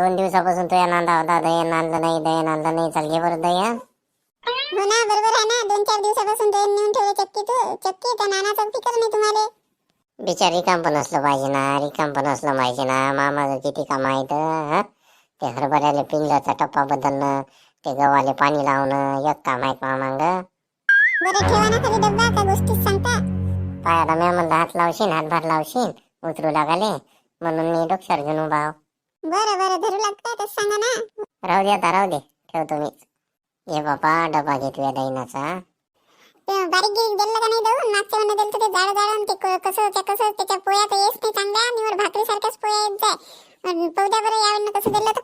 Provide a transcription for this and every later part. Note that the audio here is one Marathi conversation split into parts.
दोन दिवसापासून तुझ्या नांदा होता दही आणलं नाही दही आणलं नाही. चाल घे बरं दही हो ना बरोबर आहे ना. दोन चार दिवसापासून दळण नेऊन ठेवले चक्की तू चक्की त्या नानाचा फिकर नाही तुम्हाला. बिचार रिकाम पण असलं पाहिजे ना रिकाम पण असलं पाहिजे ना. मामाचं किती काम आहे तर ते हरभऱ्याला पिंगलाचा टप्पा बदलणं ते गव्हाले पाणी लावणं एक काम आहे मामांग? बरं ठेवा ना खाली डब्बा का गोष्टीच सांगता. पायाला मी म्हणलं हात लावशील हातभार लावशील उतरू लागाले. म्हणून मी डोक्यावर घेऊन उभा आहो. बरं बरं धरू लागतं तर सांगा ना. राहू दे आता राहू दे. ठेवतो मीच. ये बाबा डबा घेतोय दैनाचा ते बारीक गिरीक दिलं का नाही मागच्या दिलं ते जाड जाड आणि ते क- कसं त्या कसं पोया तर येस नाही चांगल्या आणि वर भाकरी सारख्याच पोया येत जाय. बरं कसं दिलं तर?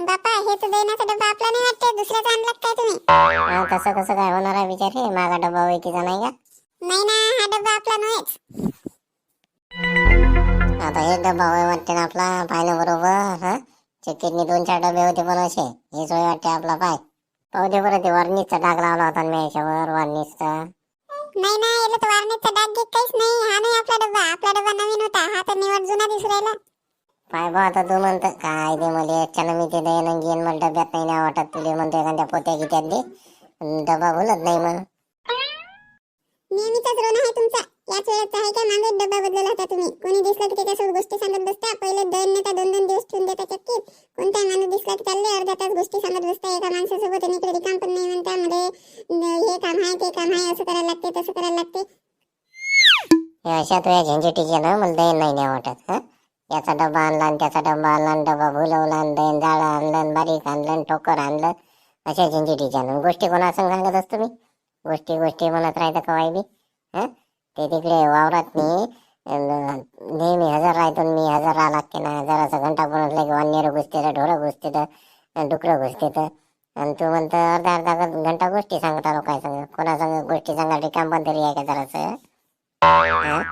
बापा हे तर देण्याचा डब्बा आपला नाही वाटते दुसऱ्याचा आणला काय तुम्ही. हा, तसं कसं काय होणार आहे बिचार हे माझा डबा ओळखीचा नाही का? नाही ना हा डब्बा आपला नव्हेच. आता हे डबा होय वाटते ना आपला पाहिलं बरोबर हा? दोन चार डबे होते पण असे. हेच होय वाटते आपला पाय. पाहू दे बरं ते वर्णीचा डाग लावला होता मी याच्यावर वर्णीचा. नाही ना याला तर डाग गिग काहीच नाही. हा नाही आपला डब्बा आपला डब्बा नवीन होता. हा तर निवड जुना दिसू राहिला. पाय बा आता तू म्हणत काय दे मला याच्यानं मी ते घेईन मला डब्यात नाही ना वाटत तुले म्हणतो एखाद्या पोत्या गित्यात दे. डबा भुलत नाही मग. नेहमीचाच रोन आहे तुमचा. याच वेळेस आहे काय मागे? बदलला की चालले गोष्टी सांगत बसता एका माणसासोबत आणि इकडे रिकाम पण नाही म्हणता मध्ये हे काम आहे ते काम आहे असं करायला लागते तसं करायला लागते. हे अशा तुझ्या झंझटिके ना मला दहीन नाही नाही वाटत हा? याचा डबा आणला आणि त्याचा डबा आणला आणि डबा भुलवला आणि दहीन जाळं आणलं आणि बारीक आणलं आणि ठोकर आणलं अशा झंझटीच्या. ना गोष्टी कोणासंग सांगत असतो मी? गोष्टी गोष्टी म्हणत राहतं कवाय बी? हा? ते तिकडे वावरात मी नेहमी हजर राहतो आणि मी हजर राहा लागते ना जरासं घंटा पण असलं की वानेर घुसते तर ढोरं घुसते तर तर आणि तू म्हणतं अर्धा अर्धा ग- घंटा गोष्टी सांगत सांग? कोणासंग गोष्टी सांगा रिकाम पण तरी आहे का जरासं. हा?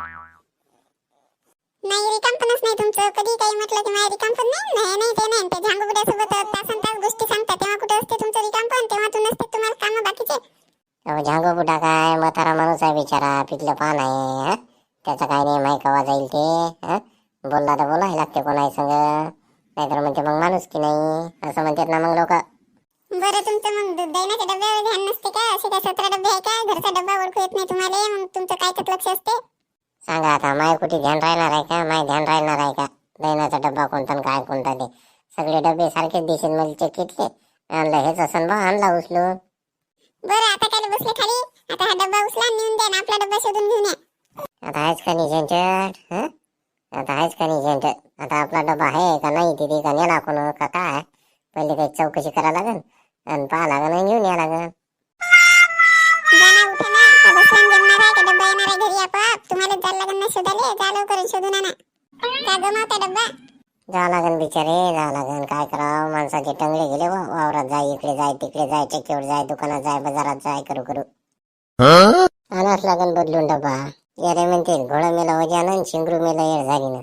नाही रिकामपणच नाही तुमचं. कधी काही म्हटलं की माझ्या रिकामपण नाही नाही नाही ते नाही. ते झांगुबड्यासोबत तासन तास गोष्टी सांगता तेव्हा कुठे असते तुमचं रिकामपण तेव्हा तू नसते तुम्हाला कामं बाकीचे. अहो, झांगो बुटा काय? म्हातारा माणूस आहे बिचारा पिकलं पान आहे हा? त्याचं काय नाही माहिती कवा जाईल ते हा? बोलला तर बोलायला लागते कोणाही संग. नाहीतर म्हणते मग माणूस की नाही? असं म्हणतात ना मग लोक. बरं तुमचं मग दु- दैनाच्या डब्यावर ध्यान नसते का? असे काय सतरा डबे आहे का? घरचा डब्बा ओळखू येत नाही तुम्हाला? मग तुमचं काय त्यात लक्ष असते? सांगा आता माय कुठे ध्यान राहणार आहे का? माय ध्यान राहणार आहे का? दैनाचा डब्बा कोणता काय कोणता ते? सगळे डबे सारखेच दिसेल म्हणजे चेकीतले आणलं हेच असं बा आणला उचलून. बरं आता काय बसले खाली? आता हा डब्बा उचला नेऊन द्या आपला डब्बा शोधून घेऊन या. आता आहेच का हं? आता आहेच का नाही आता आपला डबा आहे का नाही तिथे का नेला कोण का काय? पहिले काही चौकशी करा लागन आणि पाहा लागन आणि घेऊन या लागन. जा लागन बिचारे जावं लागन. काय करावं? माणसाचे टंगडे गेले वा वावरात जाय इकडे जाय तिकडे जाय चक्कीवर जाय दुकानात जाय बाजारात जाय करू करू. आणाच लागन बदलून डबा यारे म्हणते घोडा मेला वजानं शिंगरू मेला येर झाली ना